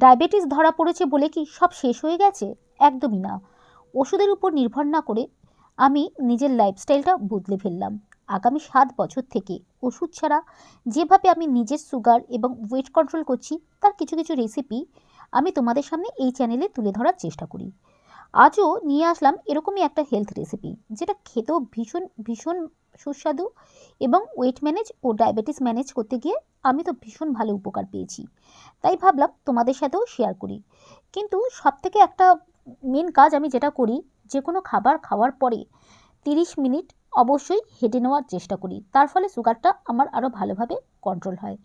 Diabetes ধরা পড়েছে বলে কি সব শেষ হয়ে গেছে? একদমই না। ওষুধের উপর নির্ভর না করে আমি নিজের লাইফস্টাইলটা বদলে ফেললাম। আগামী সাত বছর থেকে ওষুধ ছাড়া যেভাবে আমি নিজের সুগার এবং ওয়েট কন্ট্রোল করছি, তার কিছু কিছু রেসিপি আমি তোমাদের সামনে এই চ্যানেলে তুলে ধরার চেষ্টা করি। আজও নিয়ে আসলাম এরকমই একটা হেলথ রেসিপি যেটা খেতেও ভীষণ ভীষণ সুস্বাদু এবং ওয়েট ম্যানেজ ও ডায়াবেটিস ম্যানেজ করতে গিয়ে আমি তো ভীষণ ভালো উপকার পেয়েছি। তাই ভাবলাম তোমাদের সাথেও শেয়ার করি। কিন্তু সবথেকে একটা মেন কাজ আমি যেটা করি, যে কোনো খাবার খাওয়ার পরে তিরিশ মিনিট অবশ্যই হেঁটে নেওয়ার চেষ্টা করি। তার ফলে সুগারটা আমার আরও ভালোভাবে কন্ট্রোল হয়।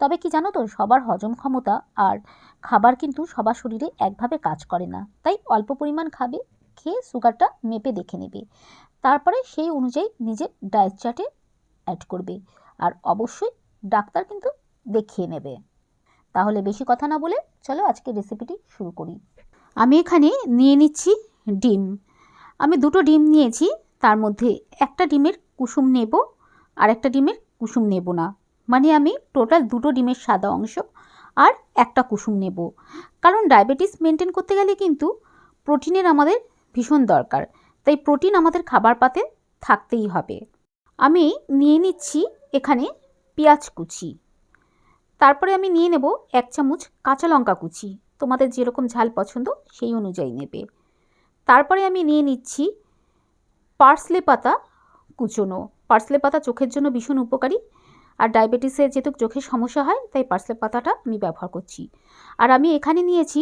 তবে কি জানো তো, সবার হজম ক্ষমতা আর খাবার কিন্তু সবার শরীরে একভাবে কাজ করে না। তাই অল্প পরিমাণ খাবে, খেয়ে সুগারটা মেপে দেখে নেবে। তারপরে সেই অনুযায়ী নিজের ডায়েট চার্টে অ্যাড করবে। আর অবশ্যই ডাক্তার কিন্তু দেখিয়ে নেবে। তাহলে বেশি কথা না বলে চলো আজকে রেসিপিটি শুরু করি। আমি এখানে নিয়ে নিচ্ছি ডিম। আমি দুটো ডিম নিয়েছি, তার মধ্যে একটা ডিমের কুসুম নেব আর একটা ডিমের কুসুম নেব না। মানে আমি টোটাল দুটো ডিমের সাদা অংশ আর একটা কুসুম নেব। কারণ ডায়াবেটিস মেনটেন করতে গেলে কিন্তু প্রোটিনের আমাদের ভীষণ দরকার। তাই প্রোটিন আমাদের খাবার পাতে থাকতেই হবে। আমি নিয়ে নিচ্ছি এখানে পেঁয়াজ কুচি। তারপরে আমি নিয়ে নেব এক চামচ কাঁচা লঙ্কা কুচি। তোমাদের যেরকম ঝাল পছন্দ সেই অনুযায়ী নেবে। তারপরে আমি নিয়ে নিচ্ছি পার্সলে পাতা কুচোনো। পার্সলে পাতা চোখের জন্য ভীষণ উপকারী। আর ডায়াবেটিসের যেহেতু চোখের সমস্যা হয়, তাই পার্সলে পাতাটা আমি ব্যবহার করছি। আর আমি এখানে নিয়েছি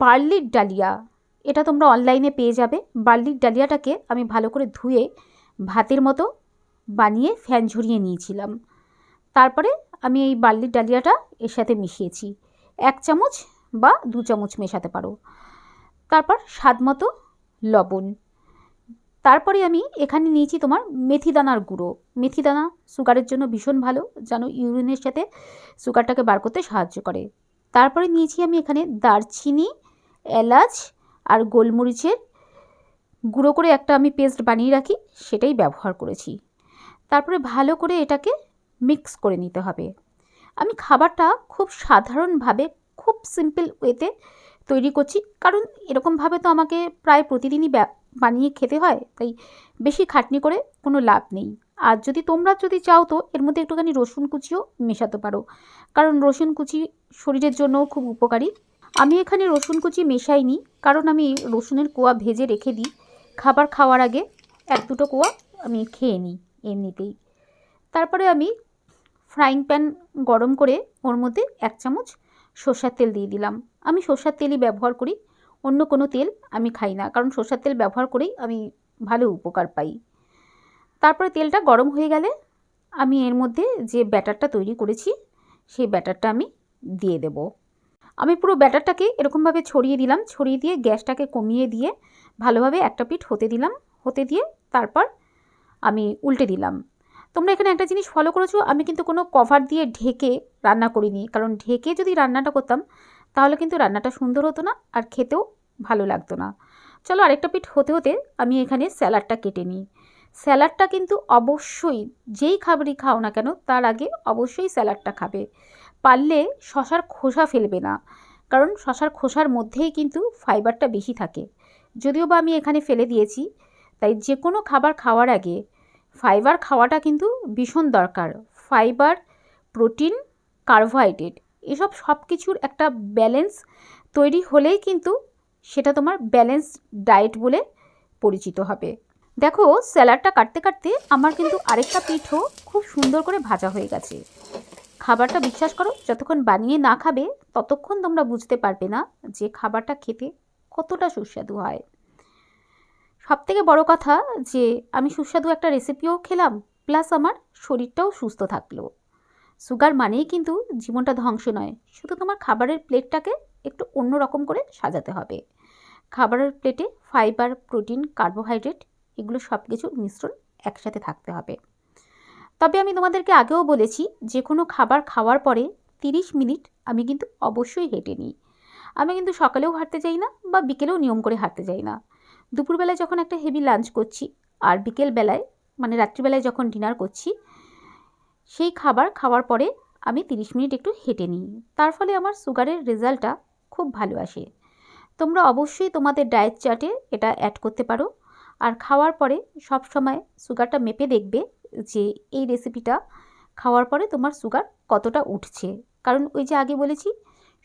বার্লির ডালিয়া। এটা তোমরা অনলাইনে পেয়ে যাবে। বার্লির ডালিয়াটাকে আমি ভালো করে ধুয়ে ভাতের মতো বানিয়ে ফ্যান ঝরিয়ে নিয়েছিলাম। তারপরে আমি এই বার্লির ডালিয়াটা এর সাথে মিশিয়েছি। এক চামচ বা দু চামচ মেশাতে পারো। তারপর স্বাদ মতো লবণ। তারপরে আমি এখানে নিয়েছি তোমার মেথি দানার গুঁড়ো। মেথি দানা সুগারের জন্য ভীষণ ভালো যেন ইউরিনের সাথে সুগারটাকে বার করতে সাহায্য করে। তারপরে নিয়েছি আমি এখানে দারচিনি, এলাচ আর গোলমরিচের গুঁড়ো করে একটা আমি পেস্ট বানিয়ে রাখি, সেটাই ব্যবহার করেছি। তারপরে ভালো করে এটাকে মিক্স করে নিতে হবে। আমি খাবারটা খুব সাধারণভাবে, খুব সিম্পল ওয়েতে তৈরি করছি, কারণ এরকমভাবে তো আমাকে প্রায় প্রতিদিনই বানিয়ে খেতে হয়, তাই বেশি খাটনি করে কোনো লাভ নেই। আর যদি তোমরা যদি চাও তো, এর মধ্যে একটুখানি রসুন কুচিও মেশাতে পারো, কারণ রসুন কুচি শরীরের জন্যও খুব উপকারী। আমি এখানে রসুন কুচি মেশাইনি, কারণ আমি রসুনের কোয়া ভেজে রেখে দিই। খাবার খাওয়ার আগে এক দুটো কোয়া আমি খেয়ে নিই এমনিতেই। তারপরে আমি ফ্রাইং প্যান গরম করে ওর মধ্যে এক চামচ সর্ষার তেল দিয়ে দিলাম। আমি সর্ষার তেলই ব্যবহার করি, অন্য কোনো তেল আমি খাই না, কারণ সর্ষার তেল ব্যবহার করেই আমি ভালো উপকার পাই। তারপরে তেলটা গরম হয়ে গেলে আমি এর মধ্যে যে ব্যাটারটা তৈরি করেছি, সেই ব্যাটারটা আমি দিয়ে দেব। আমি পুরো ব্যাটারটাকে এরকমভাবে ছড়িয়ে দিলাম, ছড়িয়ে দিয়ে গ্যাসটাকে কমিয়ে দিয়ে ভালোভাবে একটা পিঠ হতে দিলাম, হতে দিয়ে তারপর আমি উল্টে দিলাম। তোমরা এখানে একটা জিনিস ফলো করেছ, আমি কিন্তু কোনো কভার দিয়ে ঢেকে রান্না করিনি, কারণ ঢেকে যদি রান্নাটা করতাম, তাহলে কিন্তু রান্নাটা সুন্দর হতো না আর খেতেও ভালো লাগতো না। চলো আরেকটা পিঠ হতে হতে আমি এখানে স্যালাডটা কেটে নিই। স্যালাডটা কিন্তু অবশ্যই যেই খাবারই খাও না কেন, তার আগে অবশ্যই স্যালাডটা খাবে। পারলে শশার খোসা ফেলবে না। কারণ শশার খোসার মধ্যেই কিন্তু ফাইবারটা বেশি থাকে। যদিও বা আমি এখানে ফেলে দিয়েছি, তাই যে কোনো খাবার খাওয়ার আগে ফাইবার খাওয়াটা কিন্তু ভীষণ দরকার। ফাইবার প্রোটিন কার্বোহাইড্রেট এসব সব কিছুর একটা ব্যালেন্স তৈরি হলেই কিন্তু সেটা তোমার ব্যালেন্স ডায়েট বলে পরিচিত হবে। দেখো স্যালাডটা কাটতে কাটতে আমার কিন্তু আরেকটা পিঠও খুব সুন্দর করে ভাজা হয়ে গেছে। খাবারটা বিশ্বাস করো, যতক্ষণ বানিয়ে না খাবে, ততক্ষণ তোমরা বুঝতে পারবে না যে খাবারটা খেতে কতটা সুস্বাদু হয়। সব থেকে বড় কথা যে, আমি সুস্বাদু একটা রেসিপিও খেলাম প্লাস আমার শরীরটাও সুস্থ থাকল। সুগার মানেই কিন্তু জীবনটা ধ্বংস নয়, শুধু তোমার খাবারের প্লেটটাকে একটু অন্য রকম করে সাজাতে হবে। খাবারের প্লেটে ফাইবার প্রোটিন কার্বোহাইড্রেট এগুলো সব কিছুর মিশ্রণ একসাথে থাকতে হবে। তবে আমি তোমাদেরকে আগেও বলেছি, যে কোনো খাবার খাওয়ার পরে তিরিশ মিনিট আমি কিন্তু অবশ্যই হেঁটে নিই। আমি কিন্তু সকালেও হাঁটতে যাই না বা বিকেলেও নিয়ম করে হাঁটতে যাই না। দুপুরবেলায় যখন একটা হেভি লাঞ্চ করছি আর বিকেলবেলায় মানে রাত্রিবেলায় যখন ডিনার করছি, সেই খাবার খাওয়ার পরে আমি তিরিশ মিনিট একটু হেঁটে নিই। তার ফলে আমার সুগারের রেজাল্টটা খুব ভালো আসে। তোমরা অবশ্যই তোমাদের ডায়েট চার্টে এটা অ্যাড করতে পারো। আর খাওয়ার পরে সব সময় সুগারটা মেপে দেখবে যে এই রেসিপিটা খাওয়ার পরে তোমার সুগার কতটা উঠছে। কারণ ওই যে আগে বলেছি,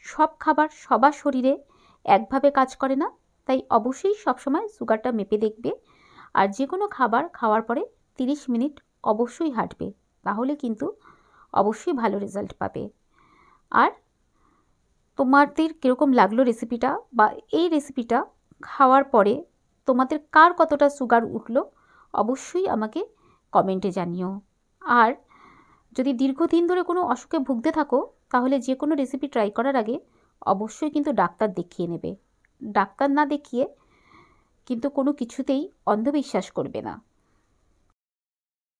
সব খাবার সবার শরীরে একভাবে কাজ করে না, তাই অবশ্যই সবসময় সুগারটা মেপে দেখবে আর যে কোনো খাবার খাওয়ার পরে তিরিশ মিনিট অবশ্যই হাঁটবে, তাহলে কিন্তু অবশ্যই ভালো রেজাল্ট পাবে। আর তোমাদের কীরকম লাগল রেসিপিটা বা এই রেসিপিটা খাওয়ার পরে তোমাদের কার কতটা সুগার উঠল, অবশ্যই আমাকে কমেন্টে জানিও। আর যদি দীর্ঘদিন ধরে কোনো অসুখে ভুগতে থাকো, তাহলে যে কোনো রেসিপি ট্রাই করার আগে অবশ্যই কিন্তু ডাক্তার দেখিয়ে নেবে। ডাক্তার না দেখিয়ে কিন্তু কোনো কিছুতেই অন্ধবিশ্বাস করবে না।